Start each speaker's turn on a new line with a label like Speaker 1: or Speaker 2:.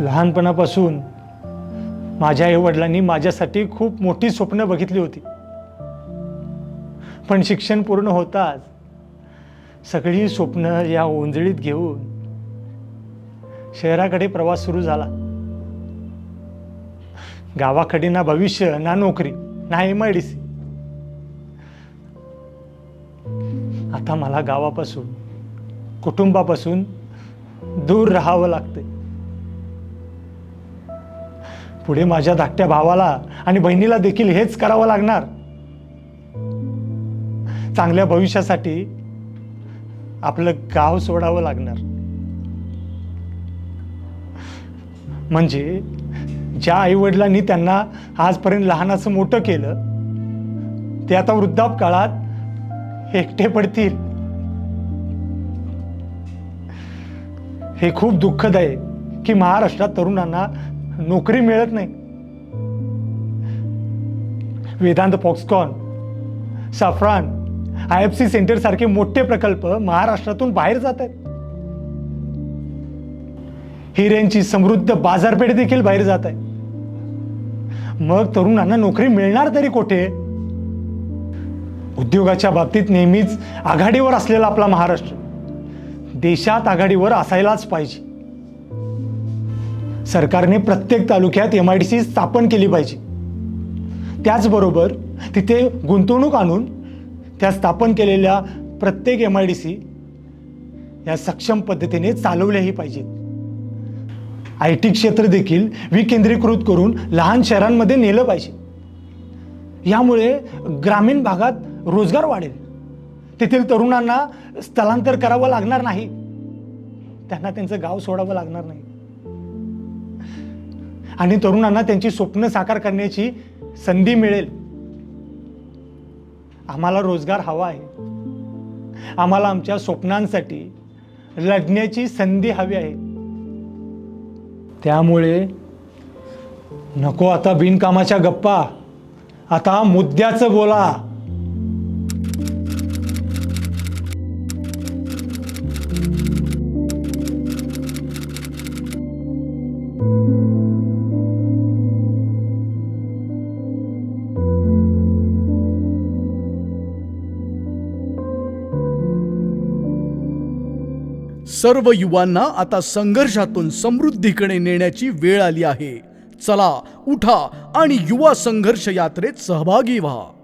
Speaker 1: लहानपणापासून माझ्या आईवडिलांनी माझ्यासाठी खूप मोठी स्वप्न बघितली होती. पण शिक्षण पूर्ण होताच सगळी स्वप्न या ओंजळीत घेऊन शहराकडे प्रवास सुरू झाला. गावाकडे ना भविष्य ना नोकरी ना एम आय डी सी आता मला गावापासून कुटुंबापासून दूर राहावं लागतंय. पुढे माझ्या धाकट्या भावाला आणि बहिणीला देखील हेच करावं लागणार. चांगल्या भविष्यासाठी आपलं गाव सोडावं लागणार. म्हणजे ज्या आईवडिलांनी त्यांना आजपर्यंत लहानाचं मोठं केलं ते आता वृद्धापकाळात एकटे पडतील. हे खूप दुःखद आहे की महाराष्ट्रात तरुणांना नोकरी मिळत नाही. Vedanta Foxconn Safran I F C centre सारखे मोठे प्रकल्प महाराष्ट्रातून बाहेर जात आहेत. हिऱ्यांची समृद्ध बाजारपेठ देखील बाहेर जात आहे. मग तरुणांना नोकरी मिळणार तरी कुठे? उद्योगाच्या बाबतीत नेहमीच आघाडीवर असलेला आपला महाराष्ट्र. देशात आघाडीवर असायलाच पाहिजे. सरकारने प्रत्येक तालुक्यात एम आय डी सी स्थापन केली पाहिजे. त्याचबरोबर तिथे गुंतवणूक आणून त्या स्थापन केलेल्या प्रत्येक एम आय डी सी या सक्षम पद्धतीने चालवल्याही पाहिजेत. आय टी क्षेत्र देखील विकेंद्रीकृत करून लहान शहरांमध्ये नेलं पाहिजे. यामुळे ग्रामीण भागात रोजगार वाढेल. तेथील तरुणांना स्थलांतर करावं लागणार नाही. त्यांना त्यांचं गाव सोडावं लागणार नाही. आणि तरुणांना त्यांची स्वप्न साकार करण्याची संधी मिळेल. आम्हाला रोजगार हवा आहे. आम्हाला आमच्या स्वप्नांसाठी लढण्याची संधी हवी आहे. त्यामुळे नको आता बिनकामाच्या गप्पा. आता मुद्द्याचं बोला.
Speaker 2: सर्व युवांना आता संघर्षातून समृद्धीकडे नेण्याची वेळ आली आहे. चला उठा आणि युवा संघर्ष यात्रेत सहभागी व्हा.